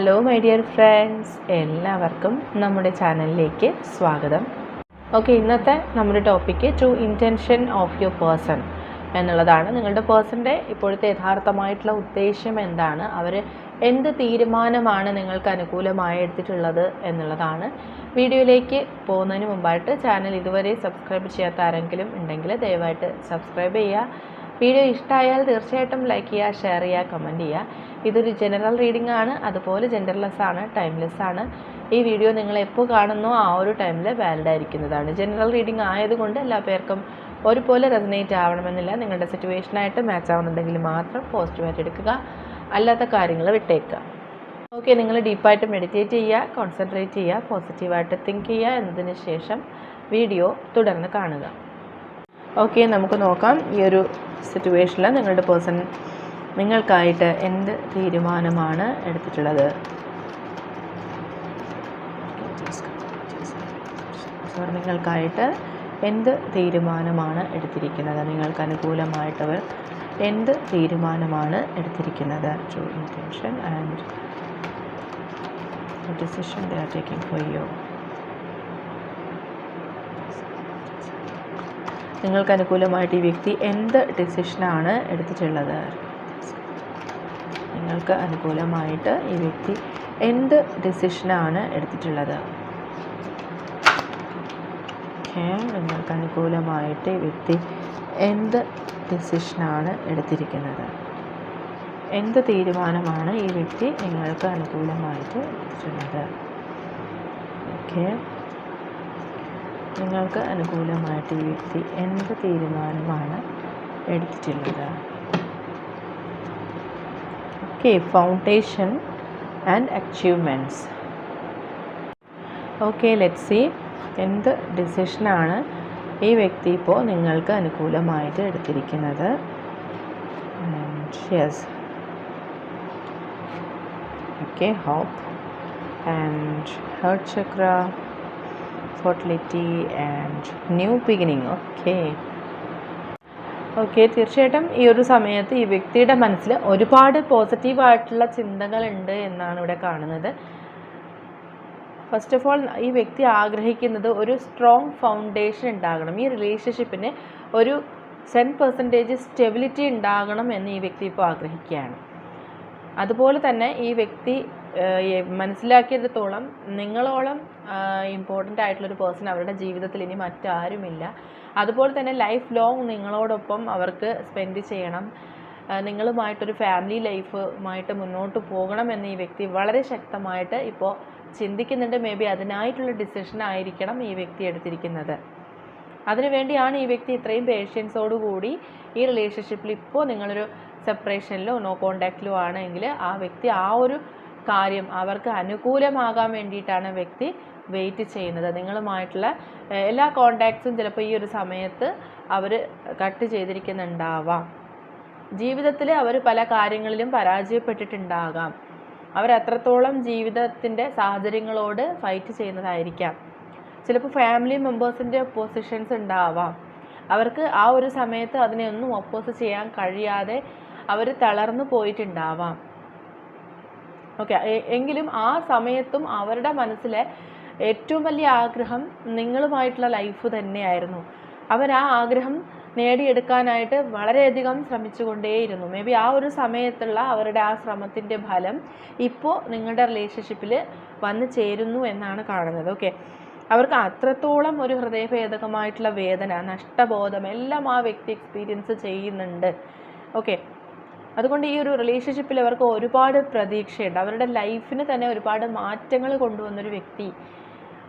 Hello my dear friends എല്ലാവർക്കും നമ്മുടെ ചാനലിലേക്ക് സ്വാഗതം. ഓക്കെ ഇന്നത്തെ നമ്മുടെ topic to intention of your person എന്നുള്ളതാണ്. നിങ്ങളുടെ പേഴ്സന്റെ ഇപ്പോഴത്തെ യഥാർത്ഥമായിട്ടുള്ള ഉദ്ദേശ്യം എന്താണ്? അവർ എന്ത് തീരുമാനമാണ് നിങ്ങൾക്ക് അനുകൂലമായി എടുത്തിട്ടുള്ളത് എന്നുള്ളതാണ്. വീഡിയോയിലേക്ക് പോകുന്നതിന് മുമ്പായിട്ട് ചാനൽ ഇതുവരെ സബ്സ്ക്രൈബ് ചെയ്യാത്ത ആരെങ്കിലും ഉണ്ടെങ്കിൽ ദയവായിട്ട് സബ്സ്ക്രൈബ് ചെയ്യുക. വീഡിയോ ഇഷ്ടമായാൽ തീർച്ചയായിട്ടും ലൈക്ക് ചെയ്യുക ഷെയർ ചെയ്യുക കമന്റ് ചെയ്യുക. ഇതൊരു ജനറൽ റീഡിംഗ് ആണ്. അതുപോലെ ജെൻഡർലെസ് ആണ് ടൈംലെസ് ആണ്. ഈ വീഡിയോ നിങ്ങൾ എപ്പോൾ കാണുന്നോ ആ ഒരു ടൈമിൽ വാലിഡ് ആയിരിക്കുന്നതാണ്. ജനറൽ റീഡിംഗ് ആയതുകൊണ്ട് എല്ലാ പേർക്കും ഒരുപോലെ റെസനേറ്റ് ആവണമെന്നില്ല. നിങ്ങളുടെ സിറ്റുവേഷനായിട്ട് മാച്ച് ആവുന്നുണ്ടെങ്കിൽ മാത്രം പോസിറ്റീവായിട്ട് എടുക്കുക. അല്ലാത്ത കാര്യങ്ങൾ വിട്ടേക്കുക. ഓക്കെ നിങ്ങൾ ഡീപ്പായിട്ട് മെഡിറ്റേറ്റ് ചെയ്യുക കോൺസെൻട്രേറ്റ് ചെയ്യുക പോസിറ്റീവായിട്ട് തിങ്ക് ചെയ്യുക എന്നതിന് ശേഷം വീഡിയോ തുടർന്ന് കാണുക. ഓക്കെ നമുക്ക് നോക്കാം. ഈ ഒരു സിറ്റുവേഷനിൽ നിങ്ങളുടെ പേഴ്സൺ നിങ്ങൾക്കായിട്ട് എന്ത് തീരുമാനമാണ് എടുത്തിട്ടുള്ളത്? നിങ്ങൾക്കായിട്ട് എന്ത് തീരുമാനമാണ് എടുത്തിരിക്കുന്നത്? നിങ്ങൾക്ക് അനുകൂലമായിട്ടവർ എന്ത് തീരുമാനമാണ് എടുത്തിരിക്കുന്നത്? Intention and decision they are taking for you നിങ്ങൾക്ക് അനുകൂലമായിട്ട് ഈ വ്യക്തി എന്ത് ഡിസിഷനാണ് എടുത്തിട്ടുള്ളത്? നിങ്ങൾക്ക് അനുകൂലമായിട്ട് ഈ വ്യക്തി എന്ത് ഡിസിഷനാണ് എടുത്തിട്ടുള്ളത്? നിങ്ങൾക്ക് അനുകൂലമായിട്ട് ഈ വ്യക്തി എന്ത് ഡിസിഷനാണ് എടുത്തിരിക്കുന്നത്? എന്ത് തീരുമാനമാണ് ഈ വ്യക്തി നിങ്ങൾക്ക് അനുകൂലമായിട്ട് എടുത്തിട്ടുള്ളത്? ഓക്കെ. നിങ്ങൾക്ക് അനുകൂലമായിട്ട് ഈ വ്യക്തി എന്ത് തീരുമാനമാണ് എടുത്തിട്ടുള്ളത്? Okay foundation and achievements okay let see എന്ത് ഡിസിഷനാണ് ഈ വ്യക്തി ഇപ്പോൾ നിങ്ങൾക്ക് അനുകൂലമായിട്ട് എടുത്തിരിക്കുന്നത്? Yes okay hope and heart chakra fertility and new beginning okay okay തീർച്ചയായിട്ടും ഈ ഒരു സമയത്ത് ഈ വ്യക്തിയുടെ മനസ്സിൽ ഒരുപാട് പോസിറ്റീവായിട്ടുള്ള ചിന്തകളുണ്ട് എന്നാണ് ഇവിടെ കാണുന്നത്. ഫസ്റ്റ് ഓഫ് ഓൾ ഈ വ്യക്തി ആഗ്രഹിക്കുന്നത് ഒരു സ്ട്രോങ് ഫൗണ്ടേഷൻ ഉണ്ടാകണം. ഈ റിലേഷൻഷിപ്പിന് ഒരു സെൻ പെർസെന്റേജ് സ്റ്റെബിലിറ്റി ഉണ്ടാകണം എന്ന് ഈ വ്യക്തി ഇപ്പോൾ ആഗ്രഹിക്കുകയാണ്. അതുപോലെ തന്നെ ഈ വ്യക്തി മനസ്സിലാക്കിയിടത്തോളം നിങ്ങളോളം ഇമ്പോർട്ടന്റ് ആയിട്ടുള്ളൊരു പേഴ്സൺ അവരുടെ ജീവിതത്തിൽ ഇനി മറ്റാരുമില്ല. അതുപോലെ തന്നെ ലൈഫ് ലോങ് നിങ്ങളോടൊപ്പം അവർക്ക് സ്പെൻഡ് ചെയ്യണം. നിങ്ങളുമായിട്ടൊരു ഫാമിലി ലൈഫുമായിട്ട് മുന്നോട്ട് പോകണം എന്ന് ഈ വ്യക്തി വളരെ ശക്തമായിട്ട് ഇപ്പോൾ ചിന്തിക്കുന്നുണ്ട്. മേ ബി അതിനായിട്ടുള്ള ഡിസിഷൻ ആയിരിക്കണം ഈ വ്യക്തി എടുത്തിരിക്കുന്നത്. അതിനുവേണ്ടിയാണ് ഈ വ്യക്തി ഇത്രയും പേഷ്യൻസോടുകൂടി ഈ റിലേഷൻഷിപ്പിൽ ഇപ്പോൾ നിങ്ങളൊരു സെപ്പറേഷനിലോ നോ കോണ്ടാക്റ്റിലോ ആണെങ്കിൽ ആ വ്യക്തി ആ ഒരു കാര്യം അവർക്ക് അനുകൂലമാകാൻ വേണ്ടിയിട്ടാണ് വ്യക്തി വെയിറ്റ് ചെയ്യുന്നത്. നിങ്ങളുമായിട്ടുള്ള എല്ലാ കോണ്ടാക്ട്സും ചിലപ്പോൾ ഈ ഒരു സമയത്ത് അവർ കട്ട് ചെയ്തിരിക്കുന്നുണ്ടാവാം. ജീവിതത്തിൽ അവർ പല കാര്യങ്ങളിലും പരാജയപ്പെട്ടിട്ടുണ്ടാകാം. അവർ എത്രത്തോളം ജീവിതത്തിന്റെ സാഹചര്യങ്ങളോട് ഫൈറ്റ് ചെയ്യുന്നതായിരിക്കാം. ചിലപ്പോൾ ഫാമിലി മെമ്പേഴ്സിന്റെ ഒപ്പോസിഷൻസ് ഉണ്ടാവാം. അവർക്ക് ആ ഒരു സമയത്ത് അതിനെ ഒന്നും ഒപ്പോസ് ചെയ്യാൻ കഴിയാതെ അവർ തളർന്നു പോയിട്ടുണ്ടാവാം. ഓക്കെ എങ്കിലും ആ സമയത്തും അവരുടെ മനസ്സിലെ ഏറ്റവും വലിയ ആഗ്രഹം നിങ്ങളുമായിട്ടുള്ള ലൈഫ് തന്നെയായിരുന്നു. അവർ ആ ആഗ്രഹം നേടിയെടുക്കാനായിട്ട് വളരെയധികം ശ്രമിച്ചുകൊണ്ടേയിരുന്നു. മേ ബി ആ ഒരു സമയത്തുള്ള അവരുടെ ആ ശ്രമത്തിന്റെ ഫലം ഇപ്പോൾ നിങ്ങളുടെ റിലേഷൻഷിപ്പിൽ വന്നു ചേരുന്നു എന്നാണ് കാണുന്നത്. ഓക്കെ അവർക്ക് അത്രത്തോളം ഒരു ഹൃദയഭേദകമായിട്ടുള്ള വേദന നഷ്ടബോധം എല്ലാം ആ വ്യക്തി എക്സ്പീരിയൻസ് ചെയ്യുന്നുണ്ട്. ഓക്കെ അതുകൊണ്ട് ഈ ഒരു റിലേഷൻഷിപ്പിൽ അവർക്ക് ഒരുപാട് പ്രതീക്ഷയുണ്ട്. അവരുടെ ലൈഫിന് തന്നെ ഒരുപാട് മാറ്റങ്ങൾ കൊണ്ടുവന്നൊരു വ്യക്തി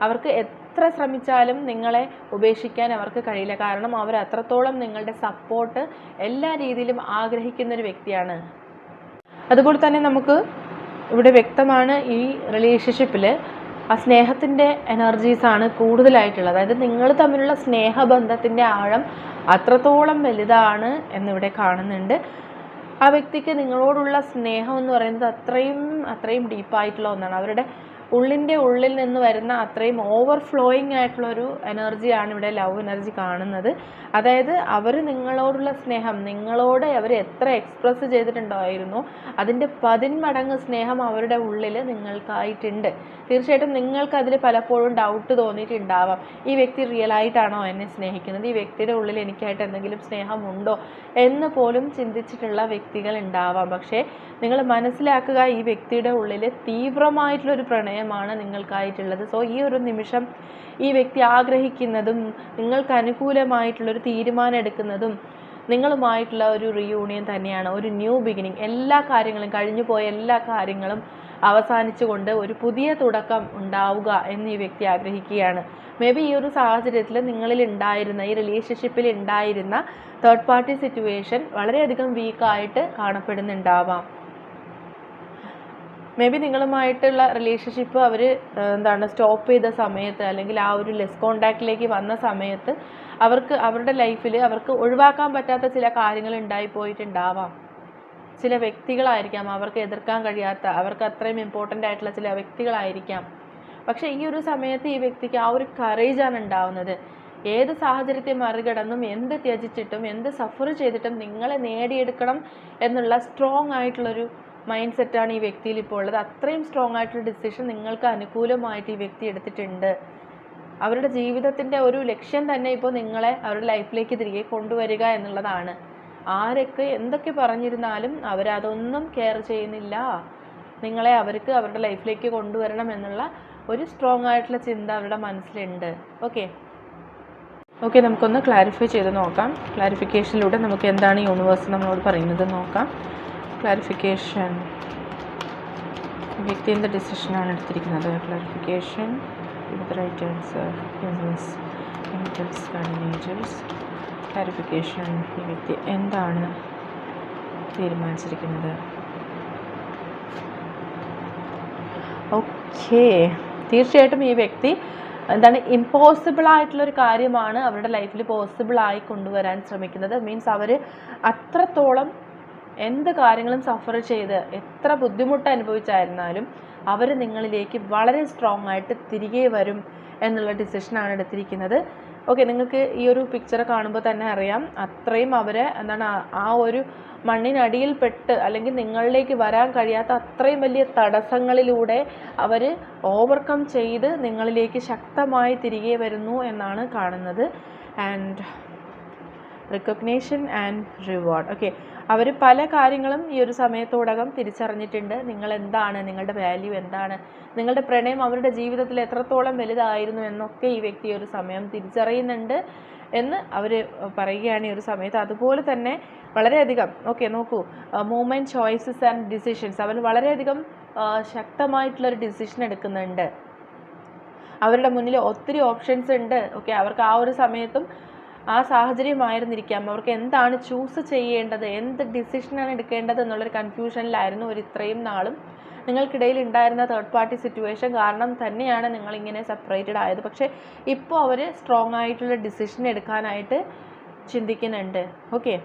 അവർക്ക് എത്ര ശ്രമിച്ചാലും നിങ്ങളെ ഉപേക്ഷിക്കാൻ അവർക്ക് കഴിയില്ല. കാരണം അവർ അത്രത്തോളം നിങ്ങളുടെ സപ്പോർട്ട് എല്ലാ രീതിയിലും ആഗ്രഹിക്കുന്ന ഒരു വ്യക്തിയാണ്. അതുപോലെ തന്നെ നമുക്ക് ഇവിടെ വ്യക്തമാണ് ഈ റിലേഷൻഷിപ്പിൽ ആ സ്നേഹത്തിന്റെ എനർജീസാണ് കൂടുതലായിട്ടുള്ളത്. അതായത് നിങ്ങൾ തമ്മിലുള്ള സ്നേഹബന്ധത്തിന്റെ ആഴം അത്രത്തോളം വലുതാണ് എന്നിവിടെ കാണുന്നുണ്ട്. ആ വ്യക്തിക്ക് നിങ്ങളോടുള്ള സ്നേഹം എന്ന് പറയുന്നത് അത്രയും അത്രയും ഡീപ്പായിട്ടുള്ള ഒന്നാണ്. അവരുടെ ഉള്ളിന്റെ ഉള്ളിൽ നിന്ന് വരുന്ന അത്രയും ഓവർഫ്ലോയിങ് ആയിട്ടുള്ളൊരു എനർജിയാണ് ഇവിടെ ലവ് എനർജി കാണുന്നത്. അതായത് അവർ നിങ്ങളോടുള്ള സ്നേഹം നിങ്ങളോട് അവർ എത്ര എക്സ്പ്രസ് ചെയ്തിട്ടുണ്ടായിരുന്നു അതിന്റെ പതിന്മടങ്ങ് സ്നേഹം അവരുടെ ഉള്ളിൽ നിങ്ങൾക്കായിട്ടുണ്ട്. തീർച്ചയായിട്ടും നിങ്ങൾക്ക് അതിൽ പലപ്പോഴും ഡൗട്ട് തോന്നിയിട്ടുണ്ടാവാം. ഈ വ്യക്തി റിയൽ ആയിട്ടാണോ എന്നെ സ്നേഹിക്കുന്നത്? ഈ വ്യക്തിയുടെ ഉള്ളിൽ എനിക്കായിട്ട് എന്തെങ്കിലും സ്നേഹമുണ്ടോ എന്ന് പോലും ചിന്തിച്ചിട്ടുള്ള വ്യക്തികൾ ഉണ്ടാവാം. പക്ഷേ നിങ്ങൾ മനസ്സിലാക്കുക ഈ വ്യക്തിയുടെ ഉള്ളിൽ തീവ്രമായിട്ടുള്ളൊരു പ്രണയമാണ് നിങ്ങൾക്കായിട്ടുള്ളത്. സോ ഈ ഒരു നിമിഷം ഈ വ്യക്തി ആഗ്രഹിക്കുന്നതും നിങ്ങൾക്ക് അനുകൂലമായിട്ടുള്ളൊരു തീരുമാനം എടുക്കുന്നതും നിങ്ങളുമായിട്ടുള്ള ഒരു റീയൂണിയൻ തന്നെയാണ്. ഒരു ന്യൂ ബിഗിനിങ് എല്ലാ കാര്യങ്ങളും കഴിഞ്ഞു പോയ എല്ലാ കാര്യങ്ങളും അവസാനിച്ചുകൊണ്ട് ഒരു പുതിയ തുടക്കം ഉണ്ടാവുക എന്ന് ഈ വ്യക്തി ആഗ്രഹിക്കുകയാണ്. മേ ബി ഈ ഒരു സാഹചര്യത്തിൽ നിങ്ങളിൽ ഉണ്ടായിരുന്ന ഈ റിലേഷൻഷിപ്പിൽ ഉണ്ടായിരുന്ന തേർഡ് പാർട്ടി സിറ്റുവേഷൻ വളരെയധികം വീക്കായിട്ട് കാണപ്പെടുന്നുണ്ടാവാം. മേ ബി നിങ്ങളുമായിട്ടുള്ള റിലേഷൻഷിപ്പ് അവർ എന്താണ് സ്റ്റോപ്പ് ചെയ്ത സമയത്ത് അല്ലെങ്കിൽ ആ ഒരു ലെസ് കോണ്ടാക്റ്റിലേക്ക് വന്ന സമയത്ത് അവർക്ക് അവരുടെ ലൈഫിൽ അവർക്ക് ഒഴിവാക്കാൻ പറ്റാത്ത ചില കാര്യങ്ങൾ ഉണ്ടായിപ്പോയിട്ടുണ്ടാവാം ചില വ്യക്തികളായിരിക്കാം അവർക്ക് എതിർക്കാൻ കഴിയാത്ത അവർക്ക് അത്രയും ഇമ്പോർട്ടന്റ് ആയിട്ടുള്ള ചില വ്യക്തികളായിരിക്കാം. പക്ഷേ ഈ ഒരു സമയത്ത് ഈ വ്യക്തിക്ക് ആ ഒരു കറേജാണ് ഉണ്ടാവുന്നത്. ഏത് സാഹചര്യത്തെ മറികടന്നും എന്ത് ത്യജിച്ചിട്ടും എന്ത് സഫർ ചെയ്തിട്ടും നിങ്ങളെ നേടിയെടുക്കണം എന്നുള്ള സ്ട്രോങ് ആയിട്ടുള്ളൊരു മൈൻഡ് സെറ്റാണ് ഈ വ്യക്തിയിൽ ഇപ്പോൾ ഉള്ളത്. അത്രയും സ്ട്രോങ് ആയിട്ടുള്ള ഡിസിഷൻ നിങ്ങൾക്ക് അനുകൂലമായിട്ട് ഈ വ്യക്തി എടുത്തിട്ടുണ്ട്. അവരുടെ ജീവിതത്തിന്റെ ഒരു ലക്ഷ്യം തന്നെ ഇപ്പോൾ നിങ്ങളെ അവരുടെ ലൈഫിലേക്ക് തിരികെ കൊണ്ടുവരിക എന്നുള്ളതാണ്. ആരൊക്കെ എന്തൊക്കെ പറഞ്ഞിരുന്നാലും അവരതൊന്നും കെയർ ചെയ്യുന്നില്ല. നിങ്ങളെ അവർക്ക് അവരുടെ ലൈഫിലേക്ക് കൊണ്ടുവരണം എന്നുള്ള ഒരു സ്ട്രോങ് ആയിട്ടുള്ള ചിന്ത അവരുടെ മനസ്സിലുണ്ട്. ഓക്കെ ഓക്കെ നമുക്കൊന്ന് ക്ലാരിഫൈ ചെയ്ത് നോക്കാം. ക്ലാരിഫിക്കേഷനിലൂടെ നമുക്ക് എന്താണ് യൂണിവേഴ്സ് നമ്മളോട് പറയുന്നത് നോക്കാം. ക്ലാരിഫിക്കേഷൻ വ്യക്തി എന്ത് ഡിസിഷനാണ് എടുത്തിരിക്കുന്നത് clarification right answer universe angels clarification ഈ വ്യക്തി എന്താണ് തീരുമാനിച്ചിരിക്കുന്നത്? ഓക്കേ തീർച്ചയായിട്ടും ഈ വ്യക്തി എന്താണ് ഇമ്പോസിബിൾ ആയിട്ടുള്ളൊരു കാര്യമാണ് അവരുടെ ലൈഫിൽ പോസിബിളായി കൊണ്ടുവരാൻ ശ്രമിക്കുന്നത്. മീൻസ് അവർ അത്രത്തോളം എന്ത് കാര്യങ്ങളും സഫർ ചെയ്ത് എത്ര ബുദ്ധിമുട്ട് അനുഭവിച്ചായിരുന്നാലും അവർ നിങ്ങളിലേക്ക് വളരെ സ്ട്രോങ് ആയിട്ട് തിരികെ വരും എന്നുള്ള ഡിസിഷനാണ് എടുത്തിരിക്കുന്നത്. ഓക്കെ നിങ്ങൾക്ക് ഈ ഒരു പിക്ചർ കാണുമ്പോൾ തന്നെ അറിയാം. അത്രയും അവരെ എന്താണ് ആ- ഒരു മണ്ണിനടിയിൽ പെട്ട് അല്ലെങ്കിൽ നിങ്ങളിലേക്ക് വരാൻ കഴിയാത്ത അത്രയും വലിയ തടസ്സങ്ങളിലൂടെ അവർ ഓവർകം ചെയ്ത് നിങ്ങളിലേക്ക് ശക്തമായി തിരികെ വരുന്നു എന്നാണ് കാണുന്നത്. And recognition and reward okay അവർ പല കാര്യങ്ങളും ഈ ഒരു സമയത്തോടകം തിരിച്ചറിഞ്ഞിട്ടുണ്ട്. നിങ്ങൾ എന്താണ് നിങ്ങളുടെ വാല്യൂ എന്താണ്? നിങ്ങളുടെ പ്രണയം അവരുടെ ജീവിതത്തിൽ എത്രത്തോളം വലുതായിരുന്നു എന്നൊക്കെ ഈ വ്യക്തി ഒരു സമയം തിരിച്ചറിയുന്നുണ്ട് എന്ന് അവർ പറയുകയാണ് ഈ ഒരു സമയത്ത്. അതുപോലെ തന്നെ വളരെയധികം ഓക്കെ നോക്കൂ മൂമെന്റ് ചോയ്സസ് ആൻഡ് ഡിസിഷൻസ് അവർ വളരെയധികം ശക്തമായിട്ടുള്ളൊരു ഡിസിഷൻ എടുക്കുന്നുണ്ട്. അവരുടെ മുന്നിൽ ഒത്തിരി ഓപ്ഷൻസ് ഉണ്ട് ഓക്കെ അവർക്ക് ആ ഒരു സമയത്തും ആ സാഹചര്യമായിരുന്നിരിക്കാം. അവർക്ക് എന്താണ് ചൂസ് ചെയ്യേണ്ടത്? എന്ത് ഡിസിഷനാണ് എടുക്കേണ്ടത് എന്നുള്ളൊരു കൺഫ്യൂഷനിലായിരുന്നു ഒരു ഇത്രയും നാളും. നിങ്ങൾക്കിടയിൽ ഉണ്ടായിരുന്ന തേർഡ് പാർട്ടി സിറ്റുവേഷൻ കാരണം തന്നെയാണ് നിങ്ങളിങ്ങനെ സെപ്പറേറ്റഡ് ആയത്. പക്ഷേ ഇപ്പോൾ അവർ സ്ട്രോങ് ആയിട്ടുള്ള ഡിസിഷൻ എടുക്കാനായിട്ട് ചിന്തിക്കുന്നുണ്ട്. ഓക്കെ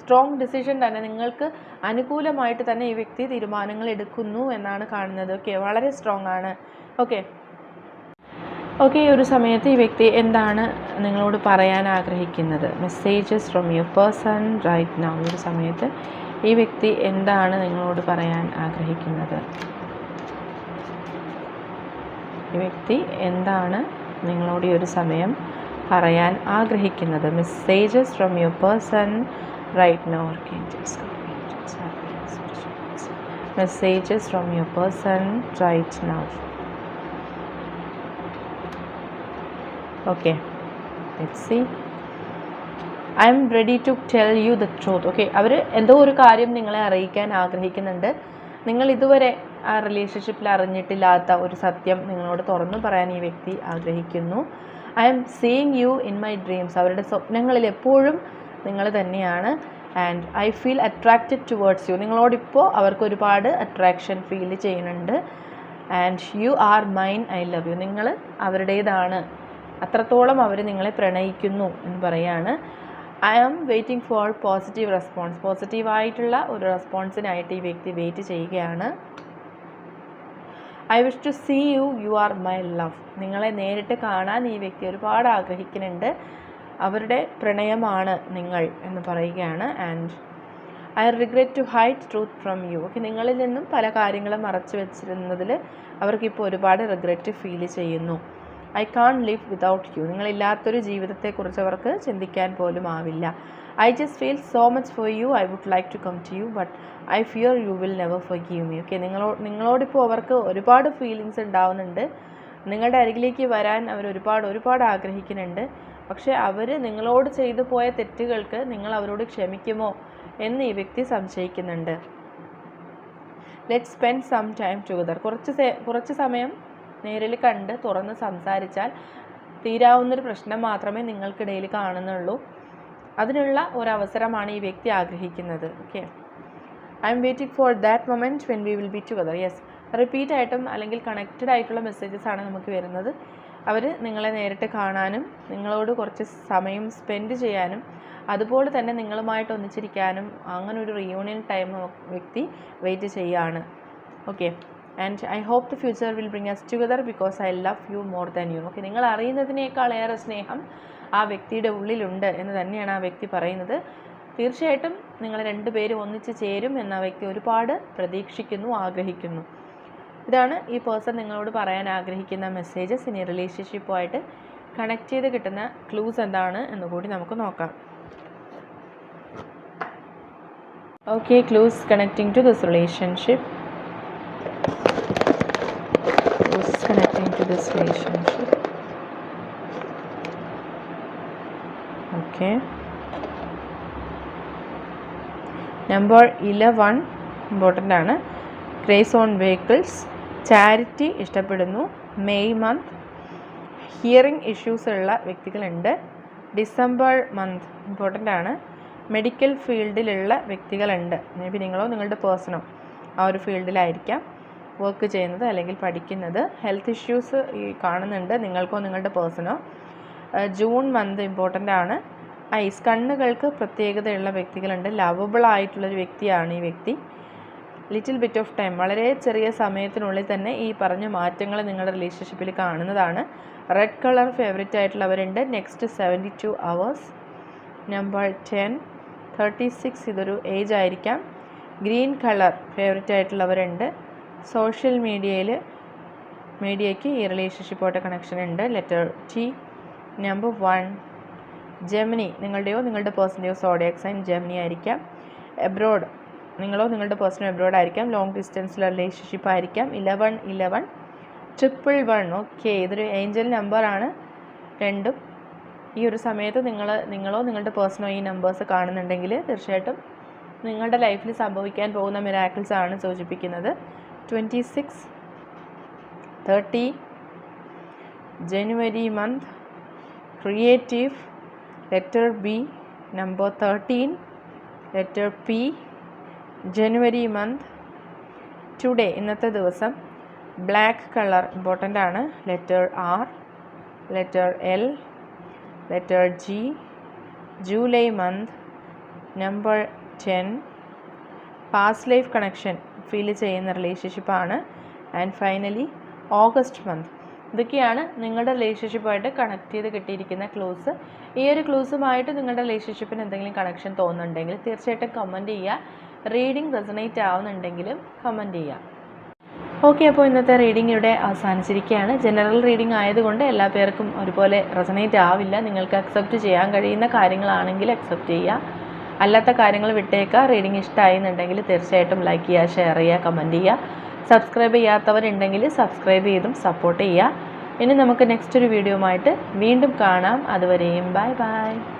സ്ട്രോങ് ഡിസിഷൻ തന്നെ. നിങ്ങൾക്ക് അനുകൂലമായിട്ട് തന്നെ ഈ വ്യക്തി തീരുമാനങ്ങൾ എടുക്കുന്നു എന്നാണ് കാണുന്നത്. ഓക്കെ വളരെ സ്ട്രോങ് ആണ്. ഓക്കെ ഓക്കെ ഈ ഒരു സമയത്ത് ഈ വ്യക്തി എന്താണ് നിങ്ങളോട് പറയാൻ ആഗ്രഹിക്കുന്നത്? Messages from your person right now ഈ ഒരു സമയത്ത് ഈ വ്യക്തി എന്താണ് നിങ്ങളോട് പറയാൻ ആഗ്രഹിക്കുന്നത്? ഈ വ്യക്തി എന്താണ് നിങ്ങളോട് ഈ ഒരു സമയം പറയാൻ ആഗ്രഹിക്കുന്നത്? Messages from your person right now messages from your person right now okay see I'm ready to tell you the truth okay അവർ എന്തോ ഒരു കാര്യം നിങ്ങളെ അറിയിക്കാൻ ആഗ്രഹിക്കുന്നുണ്ട്. നിങ്ങൾ ഇതുവരെ ആ റിലേഷൻഷിപ്പിൽ അറിഞ്ഞിട്ടില്ലാത്ത ഒരു സത്യം നിങ്ങളോട് തുറന്നു പറയാൻ ഈ വ്യക്തി ആഗ്രഹിക്കുന്നു. I'm seeing you in my dreams അവരുടെ സ്വപ്നങ്ങളിൽ എപ്പോഴും നിങ്ങൾ തന്നെയാണ്. And I feel attracted towards you നിങ്ങളോടിപ്പോൾ അവർക്ക് ഒരുപാട് അട്രാക്ഷൻ ഫീൽ ചെയ്യുന്നുണ്ട്. And you are mine I love you നിങ്ങൾ അവരുടേതാണ്. അത്രത്തോളം അവർ നിങ്ങളെ പ്രണയിക്കുന്നു എന്ന് പറയാണ്. I am waiting for positive response പോസിറ്റീവായിട്ടുള്ള ഒരു റെസ്പോൺസിനായിട്ട് ഈ വ്യക്തി വെയിറ്റ് ചെയ്യുകയാണ്. I wish to see you you are my love നിങ്ങളെ നേരിട്ട് കാണാൻ ഈ വ്യക്തി ഒരുപാട് ആഗ്രഹിക്കുന്നുണ്ട്. അവരുടെ പ്രണയമാണ് നിങ്ങൾ എന്ന് പറയുകയാണ്. And I regret to hide truth from you okay നിങ്ങളിൽ നിന്നും പല കാര്യങ്ങളും മറച്ചു വെച്ചിരുന്നതിൽ അവർക്കിപ്പോൾ ഒരുപാട് റിഗ്രറ്റ് ഫീൽ ചെയ്യുന്നു. I can't live without you. നിങ്ങളില്ലാത്തൊരു ജീവിതത്തെക്കുറിച്ച് അവർക്ക് ചിന്തിക്കാൻ പോലും ആവില്ല. I just feel so much for you. I would like to come to you but I fear you will never forgive me. Okay നിങ്ങളോ നിങ്ങളോടിപ്പോൾ അവർക്ക് ഒരുപാട് ഫീലിങ്സ് ഉണ്ടാവുന്നുണ്ട്. നിങ്ങളുടെ അരികിലേക്ക് വരാൻ അവർ ഒരുപാട് ഒരുപാട് ആഗ്രഹിക്കുന്നുണ്ട്. പക്ഷേ അവർ നിങ്ങളോട് ചെയ്തു പോയ തെറ്റുകൾക്ക് നിങ്ങൾ അവരോട് ക്ഷമിക്കുമോ എന്ന് ഈ വ്യക്തി സംശയിക്കുന്നുണ്ട്. Let spend some time together കുറച്ച് കുറച്ച് സമയം നേരിൽ കണ്ട് തുറന്ന് സംസാരിച്ചാൽ തീരാവുന്നൊരു പ്രശ്നം മാത്രമേ നിങ്ങൾക്കിടയിൽ കാണുന്നുള്ളൂ. അതിനുള്ള ഒരവസരമാണ് ഈ വ്യക്തി ആഗ്രഹിക്കുന്നത്. Okay I'm waiting for that moment when we will be together yes repeat ആയിട്ടും അല്ലെങ്കിൽ കണക്റ്റഡ് ആയിട്ടുള്ള മെസ്സേജസ് ആണ് നമുക്ക് വരുന്നത്. അവർ നിങ്ങളെ നേരിട്ട് കാണാനും നിങ്ങളോട് കുറച്ച് സമയം സ്പെൻഡ് ചെയ്യാനും അതുപോലെ തന്നെ നിങ്ങളുമായിട്ട് ഒന്നിച്ചിരിക്കാനും അങ്ങനെ ഒരു റിയൂണിയൻ ടൈം വ്യക്തി വെയിറ്റ് ചെയ്യുകയാണ് okay and I hope the future will bring us together because I love you more than you okay നിങ്ങൾ അറിയുന്നതിനേക്കാൾ ഏറെ സ്നേഹം ആ വ്യക്തിയുടെ ഉള്ളിലുണ്ട് എന്ന് തന്നെയാണ് ആ വ്യക്തി പറയുന്നത്. തീർച്ചയായിട്ടും നിങ്ങൾ രണ്ടുപേരും ഒന്നിച്ച് ചേരും എന്ന വ്യക്തി ഒരുപാട് പ്രതീക്ഷിക്കുന്നു ആഗ്രഹിക്കുന്നു. ഇതാണ് ഈ പേഴ്സൺ നിങ്ങളോട് പറയാൻ ആഗ്രഹിക്കുന്ന മെസ്സേജസ് ഇനി റിലേഷൻഷിപ്പുമായിട്ട് കണക്ട് ചെയ്ത് കിട്ടുന്ന ക്ലൂസ് എന്താണ് എന്ന് കൂടി നമുക്ക് നോക്കാം. Okay clues connecting to this relationship clues connecting to this relationship. Okay. Number eleven important ആണ്. ക്രേസ് ഓൺ വെഹിക്കിൾസ് ചാരിറ്റി ഇഷ്ടപ്പെടുന്നു. മെയ് മന്ത് ഹിയറിംഗ് ഇഷ്യൂസ് ഉള്ള വ്യക്തികളുണ്ട്. ഡിസംബർ മന്ത് ഇമ്പോർട്ടന്റ് ആണ്. മെഡിക്കൽ ഫീൽഡിലുള്ള വ്യക്തികളുണ്ട്. മേ ബി നിങ്ങളോ നിങ്ങളുടെ പേഴ്സണോ ആ ഒരു ഫീൽഡിലായിരിക്കാം വർക്ക് ചെയ്യുന്നത് അല്ലെങ്കിൽ പഠിക്കുന്നത്. ഹെൽത്ത് ഇഷ്യൂസ് ഈ കാണുന്നുണ്ട്. നിങ്ങൾക്കോ നിങ്ങളുടെ പേഴ്സണോ ജൂൺ മന്ത് ഇമ്പോർട്ടന്റ് ആണ്. ഐസ് കണ്ണുകൾക്ക് പ്രത്യേകതയുള്ള വ്യക്തികളുണ്ട്. ലവബിൾ ആയിട്ടുള്ളൊരു വ്യക്തിയാണ് ഈ വ്യക്തി. ലിറ്റിൽ ബിറ്റ് ഓഫ് ടൈം വളരെ ചെറിയ സമയത്തിനുള്ളിൽ തന്നെ ഈ പറഞ്ഞ മാറ്റങ്ങൾ നിങ്ങളുടെ റിലേഷൻഷിപ്പിൽ കാണുന്നതാണ്. Red colour favourite ആയിട്ടുള്ളവരുണ്ട്. Next seventy two hours number ten thirty six ഇതൊരു ഏജ് ആയിരിക്കാം. ഗ്രീൻ കളർ ഫേവറേറ്റ് ആയിട്ടുള്ളവരുണ്ട്. സോഷ്യൽ മീഡിയയിൽ മീഡിയയ്ക്ക് ഈ റിലേഷൻഷിപ്പോട്ട് കണക്ഷൻ ഉണ്ട് letter T number one. Gemini നിങ്ങളുടെയോ നിങ്ങളുടെ പേഴ്സന്റെയോ സോഡിയാക് സൈൻ ജെമിനി ആയിരിക്കാം. എബ്രോഡ് നിങ്ങളോ നിങ്ങളുടെ പേഴ്സണോ എബ്രോഡ് ആയിരിക്കാം. ലോങ് ഡിസ്റ്റൻസ് റിലേഷൻഷിപ്പ് ആയിരിക്കാം. Eleven eleven triple one okay. ഇതൊരു ഏഞ്ചൽ നമ്പറാണ്. രണ്ടും ഈ ഒരു സമയത്ത് നിങ്ങൾ നിങ്ങളോ നിങ്ങളുടെ പേഴ്സണോ ഈ നമ്പേഴ്സ് കാണുന്നുണ്ടെങ്കിൽ തീർച്ചയായിട്ടും നിങ്ങളുടെ ലൈഫിൽ സംഭവിക്കാൻ പോകുന്ന മിറാക്കിൾസ് ആണ് സൂചിപ്പിക്കുന്നത്. Twenty six thirty January month creative letter B number thirteen letter P January month today ഇന്നത്തെ ദിവസം ബ്ലാക്ക് കളർ ഇമ്പോർട്ടന്റ് ആണ് letter R letter L letter G July month number ten past life connection feel ചെയ്യുന്ന റിലേഷൻഷിപ്പാണ് and finally August month ഇതൊക്കെയാണ് നിങ്ങളുടെ റിലേഷൻഷിപ്പായിട്ട് connect ചെയ്ത് കിട്ടിയിരിക്കുന്ന clues ഈ ഒരു ക്ലൂസുമായിട്ട് നിങ്ങളുടെ റിലേഷൻഷിപ്പിന് എന്തെങ്കിലും കണക്ഷൻ തോന്നുന്നുണ്ടെങ്കിൽ തീർച്ചയായിട്ടും കമന്റ് ചെയ്യുക. റീഡിംഗ് റെസണേറ്റ് ആവുന്നുണ്ടെങ്കിലും കമന്റ് ചെയ്യുക. ഓക്കെ അപ്പോൾ ഇന്നത്തെ റീഡിംഗ് ഇവിടെ അവസാനിച്ചിരിക്കുകയാണ്. ജനറൽ റീഡിംഗ് ആയതുകൊണ്ട് എല്ലാ പേർക്കും ഒരുപോലെ റെസണേറ്റ് ആവില്ല. നിങ്ങൾക്ക് അക്സെപ്റ്റ് ചെയ്യാൻ കഴിയുന്ന കാര്യങ്ങളാണെങ്കിൽ അക്സെപ്റ്റ് ചെയ്യുക. അല്ലാത്ത കാര്യങ്ങൾ വിട്ടേക്കുക റീഡിങ് ഇഷ്ടമായി എന്നുണ്ടെങ്കിൽ തീർച്ചയായിട്ടും ലൈക്ക് ചെയ്യുക ഷെയർ ചെയ്യുക കമന്റ് ചെയ്യുക. സബ്സ്ക്രൈബ് ചെയ്യാത്തവരുണ്ടെങ്കിൽ സബ്സ്ക്രൈബ് ചെയ്തും സപ്പോർട്ട് ചെയ്യുക. ഇനി നമുക്ക് നെക്സ്റ്റ് ഒരു വീഡിയോ വീണ്ടും കാണാം. അതുവരെയും ബൈ ബൈ